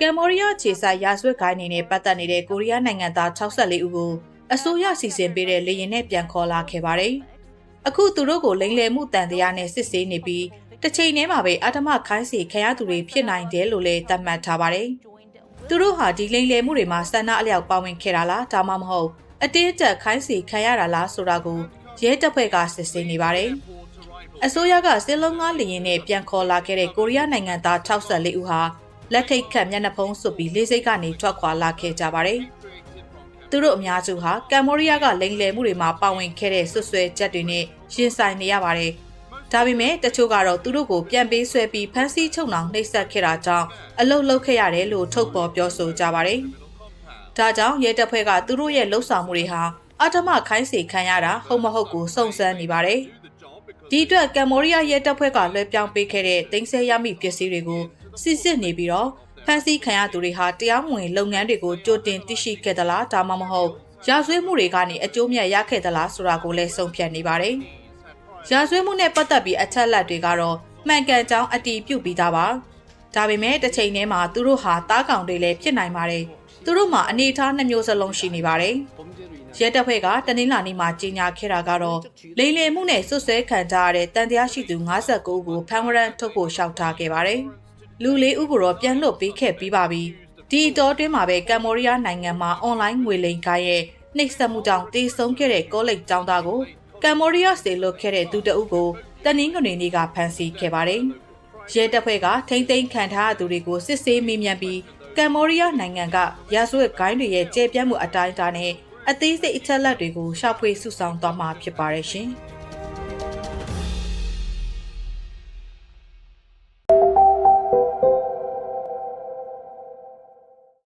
ကမ်ဘောဒီးယားခြေဆိုင်ရာဇဝတ်ဂိုင်းနေနဲ့ပတ်သက်နေတဲ့ကိုရီးယားနိုင်ငံသား64ဦးကိုအစိုးရစီစဉ်ပေးတဲ့လေယာဉ်နဲ့ပြန်ခေါ်လာခဲ့ပါတယ်။အခုသူတို့ကိုလိမ်လည်မှုတန်တရားနဲ့စစ်ဆေးနေပြီးတစ်ချိန်တည်းမှာပဲအထမခိုင်းစီခံရသူတွေဖြစ်နိုင်တယ်လို့လည်းသတ်မှတ်ထားပါတယ်။သူတို့ဟာဒီလိမ်လည်မှုတွေမှာဆန္ဒအလျောက်ပါဝင်ခဲ့တာလားဒါမှမဟုတ်အတင်းအကျပ်ခိုင်းစီခံရတာလားဆိုတာကိုရဲတပ်ဖွဲ့ကစစ်ဆေးနေပါတယ်။ အစိုးရကစစ်လုံးကားလေရင်နဲ့ပြန်ခေါ်လာခဲ့တဲ့ကိုရီးယားနိုင်ငံသား64ဦးဟာလက်ထိတ်ခတ်မျက်နှာဖုံးစွပ်ပြီးလေးစိတ်ကနေထွက်ခွာလာခဲ့ကြပါတယ်။သူတို့အများစုဟာကမ်ဘောဒီးယားကလိမ်လည်မှုတွေမှာပါဝင်ခဲ့တဲ့ဆွဆွဲချက်တွေနဲ့ရင်ဆိုင်နေရပါတယ်။ဒါပေမဲ့တချို့ကတော့သူတို့ကိုပြန်ပေးဆွဲပြီးဖမ်းဆီးချုပ်နှောင်နှိပ်စက်ခဲ့တာကြောင့်အလုတ်လုတ်ခဲ့ရတယ်လို့ထုတ်ပေါ်ပြောဆိုကြပါတယ်။ဒါကြောင့်ရဲတပ်ဖွဲ့ကသူတို့ရဲ့လှုပ်ဆောင်မှုတွေဟာအထမခိုင်းစေခံရတာဟုတ်မဟုတ်ကိုစုံစမ်းနေပါတယ်။ ဒီအတွက်ကမ်ဘောဒီးယားရဲတပ်ဖွဲ့ကလွှဲပြောင်းပေးခဲ့တဲ့တင်ဆက်ရမိပစ္စည်းတွေကိုစစ်စစ်နေပြီးတော့ဖမ်းဆီးခံရသူတွေဟာတရားမဝင်လုပ်ငန်းတွေကိုကြိုတင်သိရှိခဲ့သလားဒါမှမဟုတ်ရာဇဝတ်မှုတွေကနေအကျိုးမြတ်ရခဲ့သလားဆိုတာကိုလည်းစုံဖြတ်နေပါတယ်။ရာဇဝတ်မှုနဲ့ပတ်သက်ပြီးအချက်လက်တွေကတော့မှန်ကန်ကြောင်းအတည်ပြုပြီးသားပါ။ဒါပေမဲ့တစ်ချိန်တည်းမှာသူတို့ဟာတားကောင်တွေလည်းဖြစ်နိုင်ပါတယ်။သူတို့မှာအနေအထားနှစ်မျိုးစလုံးရှိနေပါတယ်။ ရဲတပ်ဖွဲ့ကတနင်္လာနေ့မှာကြေညာခဲ့တာကတော့လိမ်လည်မှုနဲ့ဆွဆွဲခံကြရတဲ့တန်တရားရှိသူ59ဦးကိုဖမ်းဝရမ်းထုတ်ဖို့ရှောက်ထားခဲ့ပါတယ်။လူလေးဦးကိုတော့ပြန်လွတ်ပေးခဲ့ပြီးပါပြီ။ဒီအတော်တွင်းမှာပဲကမ်ဘောဒီးယားနိုင်ငံမှာအွန်လိုင်းငွေလိမ်ကိုင်းရဲ့နှိပ်စက်မှုကြောင့်တေဆုံးခဲ့တဲ့ကောလိပ်ကျောင်းသားကိုကမ်ဘောဒီးယားစေလွတ်ခဲ့တဲ့သူတအုပ်ကိုတနင်္ဂနွေနေ့ကဖမ်းဆီးခဲ့ပါတယ်။ရဲတပ်ဖွဲ့ကထိမ့်သိမ်းခံထားရသူတွေကိုစစ်ဆေးမေးမြန်းပြီးကမ်ဘောဒီးယားနိုင်ငံကရာဇဝတ်ဂိုင်းတွေရဲ့ကျေပြတ်မှုအတိုင်းအတာနဲ့ အသေးစိတ်အချက်လက်တွေကိုရှာဖွေစုဆောင်းသွားမှာဖြစ်ပါတယ်ရှင်။